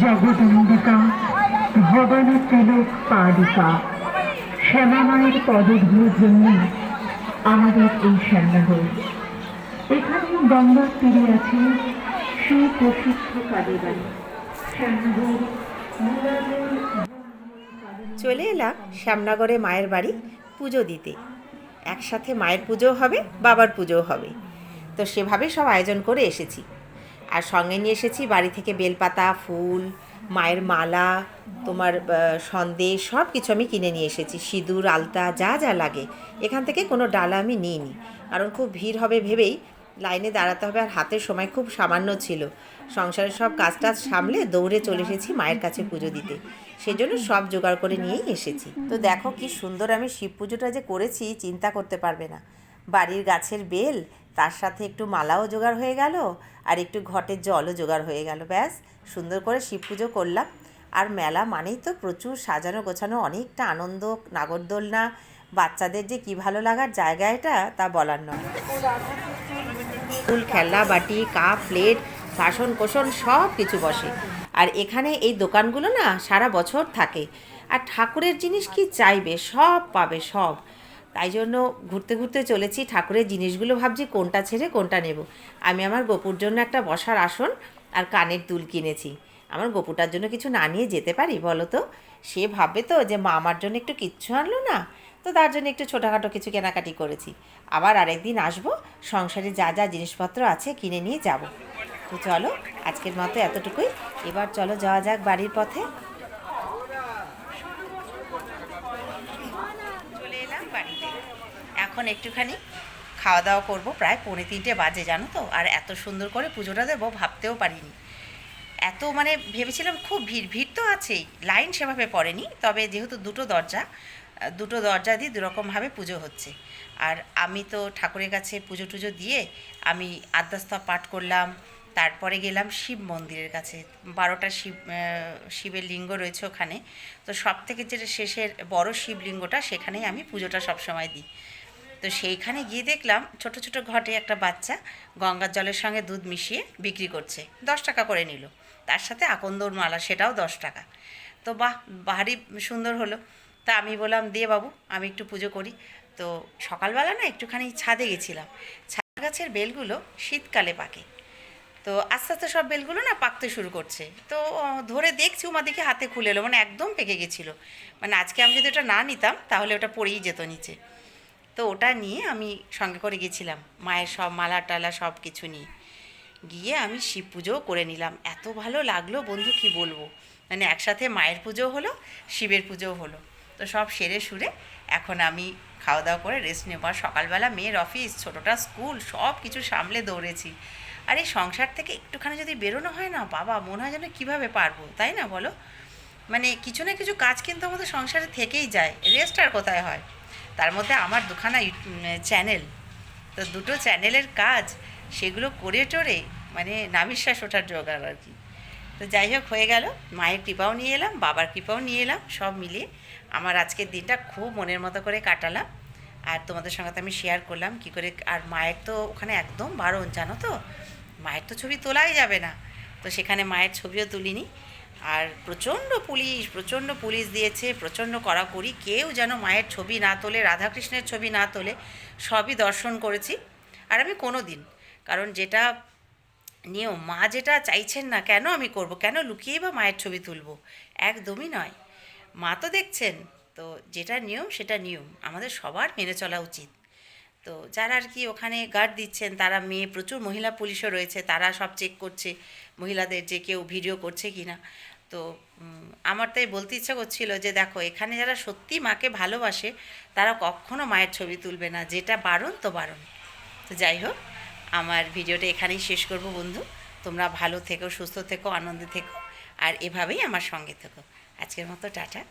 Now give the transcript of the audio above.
জগদম্বিকা ভবানী তিলক পাদিকা শ্যামামায়ের পদধূর জন্য আমাদের এই শ্যামনগর এখানে গঙ্গার তীরে আছে চলে এলাম শ্যামনগরে মায়ের বাড়ি পুজো দিতে। একসাথে মায়ের পুজোও হবে, বাবার পুজোও হবে। তো সেভাবে সব আয়োজন করে এসেছি। আর সঙ্গে নিয়ে এসেছি বাড়ি থেকে বেলপাতা, ফুল, মায়ের মালা, তোমার সন্দেশ সব কিছু আমি কিনে নিয়ে এসেছি। সিঁদুর, আলতা, যা যা লাগে। এখান থেকে কোনো ডালা আমি নিইনি। কারণ খুব ভিড় হবে ভেবেই লাইনে দাঁড়াতে হবে আর হাতের সময় খুব সামান্য ছিল। সংসারের সব কাজ টাজ সামলে দৌড়ে চলে এসেছি মায়ের কাছে পুজো দিতে। সেই জন্য সব জোগাড় করে নিয়েই এসেছি। তো দেখো কি সুন্দর আমি শিব পুজোটা যে করেছি, চিন্তা করতে পারবে না। বাড়ির গাছের বেল তার সাথে একটু মালাও জোগাড় হয়ে গেল আর একটু ঘটের জলও জোগাড় হয়ে গেল, ব্যাস। সুন্দর করে শিব পুজো করলাম। আর মেলা মানেই তো প্রচুর সাজানো গোছানো, অনেকটা আনন্দ, নাগরদোলনা, বাচ্চাদের যে কি ভালো লাগার জায়গা এটা, তা বলার নয়। ফুল খেলনা, বাটি, কাপ, প্লেট, বাসন কোসন, সব কিছু বসে। আর এখানে এই দোকানগুলো না সারা বছর থাকে। আর ঠাকুরের জিনিস কি চাইবে? সব পাবে, সব। তাই জন্য ঘুরতে ঘুরতে চলেছি। ঠাকুরের জিনিসগুলো ভাবছি কোনটা ছেড়ে কোনটা নেব। আমি আমার গোপুর জন্য একটা বসার আসন আর কানের দুল কিনেছি। আমার গোপুটার জন্য কিছু না নিয়ে যেতে পারি বলো তো? সে ভাববে তো যে মা আমার জন্য একটু কিচ্ছু আনলো না, তো তার জন্য একটু ছোটোখাটো কিছু কেনাকাটি করেছি। আবার আরেকদিন আসব, সংসারে যা যা জিনিসপত্র আছে কিনে নিয়ে যাব। তো চলো, আজকের মতো এতটুকুই। এবার চলো যাওয়া যাক বাড়ির পথে চলে এলাম বাড়িতে। এখন একটুখানি খাওয়া দাওয়া করব, প্রায় পৌনে তিনটে বাজে, জানো তো? আর এত সুন্দর করে পুজোটা দেবো ভাবতেও পারিনি। এত মানে ভেবেছিলাম খুব ভিড় ভিড় তো আছেই, লাইন সেভাবে পড়েনি, তবে যেহেতু দুটো দরজা দুটো দরজা দিয়ে দুরকমভাবে পুজো হচ্ছে। আর আমি তো ঠাকুরের কাছে পুজো টুজো দিয়ে আমি আদ্যাস্তব পাঠ করলাম তারপরে গেলাম শিব মন্দিরের কাছে। বারোটা শিব শিবের লিঙ্গ রয়েছে ওখানে। তো সব থেকে যেটা শেষের বড় শিবলিঙ্গটা সেখানেই আমি পুজোটা সবসময় দিই। তো সেইখানে গিয়ে দেখলাম ছোট ছোট ঘটে একটা বাচ্চা গঙ্গার জলের সঙ্গে দুধ মিশিয়ে বিক্রি করছে। দশ টাকা করে নিল। তার সাথে আকন্দর মালা, সেটাও দশ টাকা। তো বাহ, ভারী সুন্দর হলো। তা আমি বললাম, দে বাবু, আমি একটু পুজো করি। তো সকালবেলা না একটুখানি ছাদে গেছিলাম। ছাদ গাছের বেলগুলো শীতকালে পাকে। তো আস্তে আস্তে সব বেলগুলো না পাকতে শুরু করছে। তো ধরে দেখছি উমা দেখে হাতে খুলে এলো মানে একদম পেকে গেছিল। মানে আজকে আমি যদি ওটা না নিতাম, তাহলে ওটা পড়েই যেত নিচে। তো ওটা নিয়ে আমি সঙ্গে করে গেছিলাম, মায়ের সব মালা টালা সব কিছু নিয়ে। গিয়ে আমি শিব পুজোও করে নিলাম। এত ভালো লাগল বন্ধু, কি বলব? মানে একসাথে মায়ের পুজো হলো, শিবের পুজোও হলো। তো সব সেরে সুরে এখন আমি খাওয়া দাওয়া করে রেস্ট নেব। আর সকালবেলা মেয়ের অফিস ছোটোটা স্কুল সব কিছু সামলে দৌড়েছি। আর এই সংসার থেকে একটুখানি যদি বেরোনো হয় না, বাবা, মনে হয় যেন কীভাবে পারব, তাই না বলো? মানে কিছু না কিছু কাজ কিন্তু আমাদের সংসারে থেকেই যায় রেস্ট আর কোথায় হয়? তার মধ্যে আমার দুখানা চ্যানেল তো দুটো চ্যানেলের কাজ, সেগুলো করে টোরে মানে নাবিশ্বাস ওঠার জোগাড় আর কি। তো যাই হোক, হয়ে গেল, মায়ের কৃপাও নিয়ে এলাম, বাবার কৃপাও নিয়ে এলাম, সব মিলিয়ে আমার আজকের দিনটা খুব মনের মতো করে কাটালাম। আর তোমাদের সঙ্গে তো আমি শেয়ার করলাম, কি করে আর মায়ের তো ওখানে একদম বারণ, জানো তো? মায়ের তো ছবি তোলাই যাবে না। তো সেখানে মায়ের ছবিও তুলিনি। আর প্রচণ্ড পুলিশ প্রচণ্ড পুলিশ দিয়েছে, প্রচণ্ড কড়াকড়ি, কেউ যেন মায়ের ছবি না তোলে, রাধাকৃষ্ণের ছবি না তোলে, সবই দর্শন করেছি। আর আমি কোনো দিন কারণ যেটা নিয়ম, মা যেটা চাইছেন না, কেন আমি করব? কেন লুকিয়ে বা মায়ের ছবি তুলব? একদমই নয়। মা তো দেখছেন তো যেটা নিয়ম, সেটা নিয়ম। আমাদের সবার মেনে চলা উচিত। তো যারা আর কি ওখানে গার্ড দিচ্ছেন, তারা মেয়ে, প্রচুর মহিলা পুলিশও রয়েছে, তারা সব চেক করছে, মহিলাদের যে কেউ ভিডিও করছে কি না তো আমার তাই বলতে ইচ্ছা করছিল যে দেখো, এখানে যারা সত্যি মাকে ভালোবাসে, তারা কখনো মায়ের ছবি তুলবে না, যেটা বারণ, তো বারণ। তো যাই হোক, আমার ভিডিওটা এখানেই শেষ করব বন্ধু। তোমরা ভালো থেকো, সুস্থ থেকো, আনন্দে থেকো, আর এভাবেই আমার সঙ্গে থেকো। আজকের মতো টাটা।